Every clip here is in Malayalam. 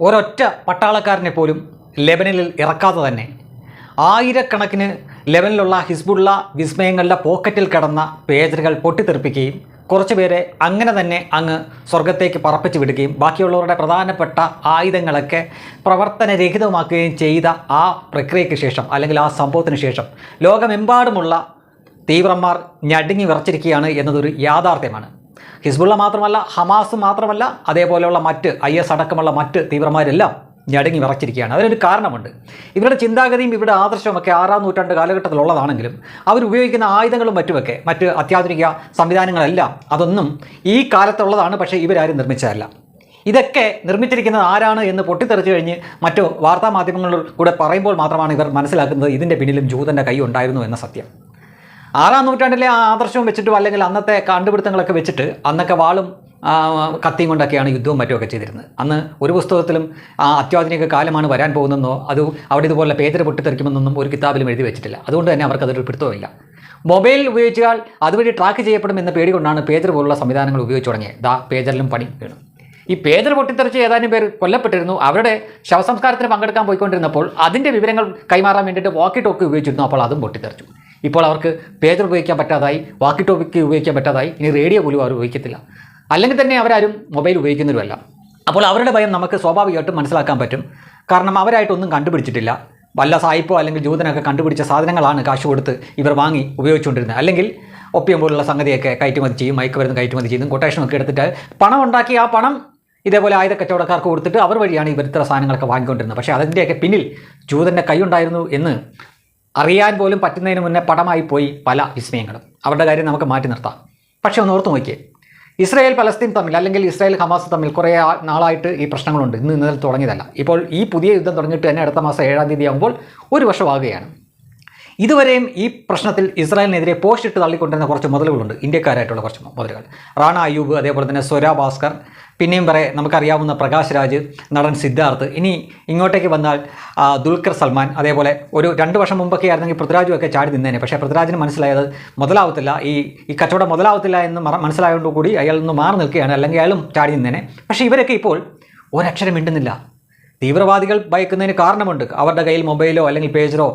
ഒരൊറ്റ പട്ടാളക്കാരനെ പോലും ലെബനിൽ ഇറക്കാതെ തന്നെ. ആയിരക്കണക്കിന് ലെബനിലുള്ള ഹിസ്ബുള്ള വിസ്മയങ്ങളുടെ പോക്കറ്റിൽ കിടന്ന പേജറുകൾ പൊട്ടിത്തെറിപ്പിക്കുകയും കുറച്ച് പേരെ അങ്ങനെ തന്നെ അങ്ങ് സ്വർഗത്തേക്ക് പറപ്പിച്ചു വിടുകയും ബാക്കിയുള്ളവരുടെ പ്രധാനപ്പെട്ട ആയുധങ്ങളൊക്കെ പ്രവർത്തനരഹിതമാക്കുകയും ചെയ്ത ആ പ്രക്രിയയ്ക്ക് ശേഷം അല്ലെങ്കിൽ ആ സംഭവത്തിന് ശേഷം ലോകമെമ്പാടുമുള്ള തീവ്രന്മാർ ഞടുങ്ങി വിറച്ചിരിക്കുകയാണ് എന്നതൊരു യാഥാർത്ഥ്യമാണ്. ഹിസ്ബുള്ള മാത്രമല്ല ഹമാസ് മാത്രമല്ല അതേപോലെയുള്ള മറ്റ് ഐ എസ് അടക്കമുള്ള മറ്റ് തീവ്രമാരെല്ലാം ഞടങ്ങി വിറച്ചിരിക്കുകയാണ്. അതിനൊരു കാരണമുണ്ട്. ഇവരുടെ ചിന്താഗതിയും ഇവരുടെ ആദർശവുമൊക്കെ ആറാം നൂറ്റാണ്ട് കാലഘട്ടത്തിലുള്ളതാണെങ്കിലും അവരുപയോഗിക്കുന്ന ആയുധങ്ങളും മറ്റുമൊക്കെ മറ്റ് അത്യാധുനിക സംവിധാനങ്ങളെല്ലാം അതൊന്നും ഈ കാലത്തുള്ളതാണ് പക്ഷേ ഇവരാരും നിർമ്മിച്ചതല്ല. ഇതൊക്കെ നിർമ്മിച്ചിരിക്കുന്നത് ആരാണ് എന്ന് പൊട്ടിത്തെറിച്ച് കഴിഞ്ഞ് മറ്റു വാർത്താ മാധ്യമങ്ങളിൽ കൂടെ പറയുമ്പോൾ മാത്രമാണ് ഇവർ മനസ്സിലാക്കുന്നത് ഇതിന്റെ പിന്നിലും ജൂതന്റെ കൈ ഉണ്ടായിരുന്നു എന്ന സത്യം. ആറാം നൂറ്റാണ്ടിലെ ആ ആദർശവും വെച്ചിട്ടും അല്ലെങ്കിൽ അന്നത്തെ കണ്ടുപിടുത്തങ്ങളൊക്കെ വെച്ചിട്ട് അന്നൊക്കെ വാളും കത്തിയും കൊണ്ടൊക്കെയാണ് യുദ്ധവും മറ്റുമൊക്കെ ചെയ്തിരുന്നത്. അന്ന് ഒരു പുസ്തകത്തിലും ആ അത്യാധുനിക കാലമാണ് വരാൻ പോകുന്നതെന്നോ അത് അവിടെ ഇതുപോലെ പേജർ പൊട്ടിത്തെറിക്കുമെന്നൊന്നും ഒരു കിതാബിലും എഴുതി വെച്ചിട്ടില്ല. അതുകൊണ്ട് തന്നെ അവർക്ക് അതൊരു പിടുത്തവുമില്ല മൊബൈൽ ഉപയോഗിച്ചാൽ അതുവഴി ട്രാക്ക് ചെയ്യപ്പെടും എന്ന പേടി കൊണ്ടാണ് പേജർ പോലുള്ള സംവിധാനങ്ങൾ ഉപയോഗിച്ച് തുടങ്ങിയത്. ദാ പേജറിലും പണി വീണു. ഈ പേജർ പൊട്ടിത്തെറിച്ച് ഏതാനും പേർ കൊല്ലപ്പെട്ടിരുന്നു. അവരുടെ ശവസംസ്കാരത്തിന് പങ്കെടുക്കാൻ പോയിക്കൊണ്ടിരുന്നപ്പോൾ അതിന്റെ വിവരങ്ങൾ കൈമാറാൻ വേണ്ടിയിട്ട് വാക്കി ടോക്ക് ഉപയോഗിച്ചിരുന്നു. അപ്പോൾ അതും പൊട്ടിത്തെറിച്ചു. ഇപ്പോൾ അവർക്ക് പേജർ ഉപയോഗിക്കാൻ പറ്റാതായി വാക്കി ടോപ്പിക്ക് ഉപയോഗിക്കാൻ പറ്റാതായി ഇനി റേഡിയോ പോലും അവർ ഉപയോഗിക്കത്തില്ല. അല്ലെങ്കിൽ തന്നെ അവരാരും മൊബൈൽ ഉപയോഗിക്കുന്നവരുമല്ല. അപ്പോൾ അവരുടെ ഭയം നമുക്ക് സ്വാഭാവികമായിട്ടും മനസ്സിലാക്കാൻ പറ്റും. കാരണം അവരായിട്ടൊന്നും കണ്ടുപിടിച്ചിട്ടില്ല. വല്ല സായിപ്പോ അല്ലെങ്കിൽ ജൂതനൊക്കെ കണ്ടുപിടിച്ച സാധനങ്ങളാണ് കാശ് കൊടുത്ത് ഇവർ വാങ്ങി ഉപയോഗിച്ചുകൊണ്ടിരുന്നത്. അല്ലെങ്കിൽ ഒപ്പിയം പോലുള്ള സംഗതിയൊക്കെ കയറ്റുമതി ചെയ്യും മയക്കുമരുന്ന് കയറ്റുമതി ചെയ്യും കൊട്ടേഷനൊക്കെ എടുത്തിട്ട് പണം ഉണ്ടാക്കി ആ പണം ഇതേപോലെ ആയുധ കച്ചവടക്കാർക്ക് കൊടുത്തിട്ട് അവർ വഴിയാണ് ഇവർ ഇത്ര സാധനങ്ങളൊക്കെ വാങ്ങിക്കൊണ്ടിരുന്നത്. പക്ഷേ അതിന്റെയൊക്കെ പിന്നിൽ ജൂതന്റെ കൈ ഉണ്ടായിരുന്നു എന്ന് അറിയാൻ പോലും പറ്റുന്നതിന് മുന്നേ പടമായി പോയി പല വിസ്മയങ്ങളും. അവരുടെ കാര്യം നമുക്ക് മാറ്റി നിർത്താം. പക്ഷേ ഒന്ന് ഓർത്ത് നോക്കിയേ. ഇസ്രായേൽ പലസ്തീൻ തമ്മിൽ അല്ലെങ്കിൽ ഇസ്രായേൽ ഹമാസ് തമ്മിൽ കുറേ നാളായിട്ട് ഈ പ്രശ്നങ്ങളുണ്ട്. ഇന്ന് ഇന്നലെ തുടങ്ങിയതല്ല. ഇപ്പോൾ ഈ പുതിയ യുദ്ധം തുടങ്ങിയിട്ട് തന്നെ അടുത്ത മാസം ഏഴാം തീയതി ആകുമ്പോൾ ഒരു വർഷമാകുകയാണ്. ഇതുവരെയും ഈ പ്രശ്നത്തിൽ ഇസ്രായേലിനെതിരെ പോസ്റ്റ് ഇട്ട് തള്ളിക്കൊണ്ടിരുന്ന കുറച്ച് മുതലുകളുണ്ട്. ഇന്ത്യക്കാരായിട്ടുള്ള കുറച്ച് മുതലുകൾ. റാണ അയ്യൂബ് അതേപോലെ തന്നെ സ്വര ഭാസ്കർ പിന്നെയും പറയെ നമുക്കറിയാവുന്ന പ്രകാശ് രാജ് നടൻ സിദ്ധാർത്ഥ്. ഇനി ഇങ്ങോട്ടേക്ക് വന്നാൽ ദുൽഖർ സൽമാൻ അതേപോലെ ഒരു രണ്ട് വർഷം മുമ്പൊക്കെ ആയിരുന്നെങ്കിൽ പൃഥ്വിരാജും ഒക്കെ ചാടി നിന്നേനെ. പക്ഷേ പൃഥ്വിരാജിന് മനസ്സിലായത് മുതലാവത്തില്ല. ഈ ഈ കച്ചവടം മുതലാവത്തില്ല എന്ന് മനസ്സിലായതുകൊണ്ട് കൂടി അയാൾ ഒന്ന് മാറി നിൽക്കുകയാണ്. അല്ലെങ്കിൽ അയാളും ചാടി നിന്നേനെ. പക്ഷേ ഇവരൊക്കെ ഇപ്പോൾ ഒരക്ഷരം മിണ്ടുന്നില്ല. തീവ്രവാദികൾ ഭയക്കുന്നതിന് കാരണമുണ്ട്. അവരുടെ കയ്യിൽ മൊബൈലോ അല്ലെങ്കിൽ പേജറോ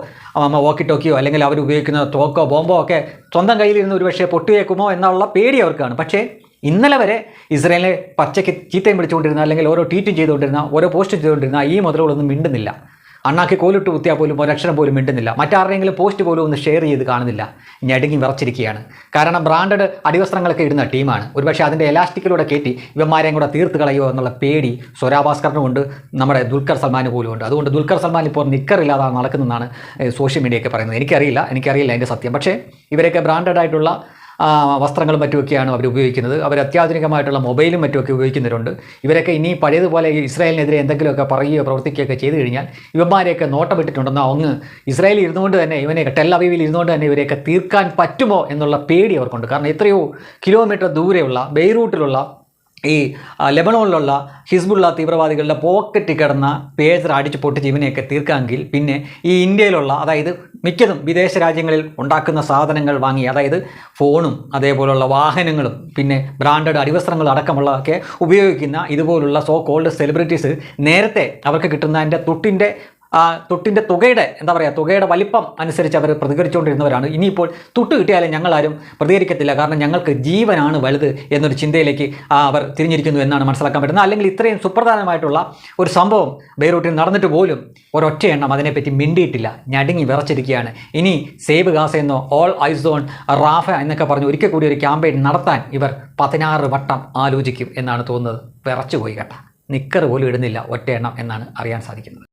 വോക്കി ടോക്കിയോ അല്ലെങ്കിൽ അവർ ഉപയോഗിക്കുന്ന തോക്കോ ബോംബോ ഒക്കെ സ്വന്തം കയ്യിലിരുന്ന് ഒരു പക്ഷേ പൊട്ടിയേക്കുമോ എന്നുള്ള പേടി അവർക്കാണ്. പക്ഷേ ഇന്നലെ വരെ ഇസ്രയേലിനെ പച്ചയ്ക്ക് ചീത്തയും പിടിച്ചുകൊണ്ടിരുന്ന അല്ലെങ്കിൽ ഓരോ ട്വീറ്റും ചെയ്തുകൊണ്ടിരുന്ന ഓരോ പോസ്റ്റ് ചെയ്തുകൊണ്ടിരുന്ന ഈ മുതലുകളൊന്നും മിണ്ടുന്നില്ല. അണ്ണാക്കി കോലിട്ട് കുത്തിയാൽ പോലും ഒരക്ഷരം പോലും മിണ്ടുന്നില്ല. മറ്റാരുടെയെങ്കിലും പോസ്റ്റ് പോലും ഒന്ന് ഷെയർ ചെയ്ത് കാണുന്നില്ല. ഞടുങ്ങി വിറച്ചിരിക്കുകയാണ്. കാരണം ബ്രാൻഡഡ് അടിവസ്ത്രങ്ങളൊക്കെ ഇടുന്ന ടീമാണ് ഒരുപക്ഷെ അതിന്റെ എലാസ്റ്റിക്കിലൂടെ കയറ്റി ഇവന്മാരെയും കൂടെ തീർത്ത് കളയോ എന്നുള്ള പേടി സ്വരാഭാസ്കറിനുമുണ്ട് നമ്മുടെ ദുൽഖർ സൽമാന് പോലും ഉണ്ട്. അതുകൊണ്ട് ദുൽഖർ സൽമാൻ ഇപ്പോൾ നിക്കറില്ലാതാണ് നടക്കുന്നതെന്നാണ് സോഷ്യൽ മീഡിയയൊക്കെ പറയുന്നത്. എനിക്കറിയില്ല. എനിക്കറിയില്ല അതിന്റെ സത്യം. പക്ഷേ ഇവരൊക്കെ ബ്രാൻഡഡ് ആയിട്ടുള്ള വസ്ത്രങ്ങളും മറ്റുമൊക്കെയാണ് അവർ ഉപയോഗിക്കുന്നത്. അവർ അത്യാധുനികമായിട്ടുള്ള മൊബൈലും മറ്റുമൊക്കെ ഉപയോഗിക്കുന്നവരുണ്ട്. ഇവരൊക്കെ ഇനി പഴയതുപോലെ ഇസ്രായേലിനെതിരെ എന്തെങ്കിലുമൊക്കെ പറയുകയോ പ്രവർത്തിക്കുകയൊക്കെ ചെയ്തു കഴിഞ്ഞാൽ ഇവന്മാരെയൊക്കെ നോട്ടമിട്ടിട്ടുണ്ടെന്നോ അങ്ങ് ഇസ്രായേലിൽ ഇരുന്നുകൊണ്ട് തന്നെ ഇവനെ ടെല്ലവീവിൽ ഇരുന്നുകൊണ്ട് തന്നെ ഇവരെയൊക്കെ തീർക്കാൻ പറ്റുമോ എന്നുള്ള പേടി അവർക്കുണ്ട്. കാരണം എത്രയോ കിലോമീറ്റർ ദൂരെയുള്ള ബെയ്റൂട്ടിലുള്ള ഈ ലെബനോണിലുള്ള ഹിസ്ബുള്ള തീവ്രവാദികളുടെ പോക്കറ്റ് കിടന്ന പേജർ അടിച്ച് പൊട്ടിച്ച് ഇവനെയൊക്കെ തീർക്കാമെങ്കിൽ പിന്നെ ഈ ഇന്ത്യയിലുള്ള അതായത് മിക്കതും വിദേശ രാജ്യങ്ങളിൽ ഉണ്ടാക്കുന്ന സാധനങ്ങൾ വാങ്ങി അതായത് ഫോണും അതേപോലുള്ള വാഹനങ്ങളും പിന്നെ ബ്രാൻഡഡ് അടിവസ്ത്രങ്ങൾ അടക്കമുള്ളതൊക്കെ ഉപയോഗിക്കുന്ന ഇതുപോലുള്ള സോ കോൾഡ് സെലിബ്രിറ്റീസ് നേരത്തെ അവർക്ക് കിട്ടുന്നതിന്റെ തൊട്ടിന്റെ തൊട്ടിന്റെ തുകയുടെ എന്താ പറയുക തുകയുടെ വലിപ്പം അനുസരിച്ച് അവർ പ്രതികരിച്ചുകൊണ്ടിരുന്നവരാണ്. ഇനിയിപ്പോൾ തൊട്ട് കിട്ടിയാലും ഞങ്ങളാരും പ്രതികരിക്കത്തില്ല. കാരണം ഞങ്ങൾക്ക് ജീവനാണ് വലുത് എന്നൊരു ചിന്തയിലേക്ക് അവർ തിരിഞ്ഞിരിക്കുന്നു എന്നാണ് മനസ്സിലാക്കാൻ പറ്റുന്നത്. അല്ലെങ്കിൽ ഇത്രയും സുപ്രധാനമായിട്ടുള്ള ഒരു സംഭവം ബെയ്റൂട്ടിൽ നടന്നിട്ട് പോലും ഒരൊറ്റ എണ്ണം അതിനെപ്പറ്റി മിണ്ടിയിട്ടില്ല. ഞടുങ്ങി വിറച്ചിരിക്കുകയാണ്. ഇനി സേവ് ഗാസ എന്നോ ഓൾ ഐസോൺ റാഫ എന്നൊക്കെ പറഞ്ഞ് ഒരിക്കൽ കൂടി ഒരു ക്യാമ്പയിൻ നടത്താൻ ഇവർ പതിനാറ് വട്ടം ആലോചിക്കും എന്നാണ് തോന്നുന്നത്. വിറച്ചുപോയി കേട്ട. നിക്കർ പോലും ഇടുന്നില്ല ഒറ്റ എണ്ണം എന്നാണ് അറിയാൻ സാധിക്കുന്നത്.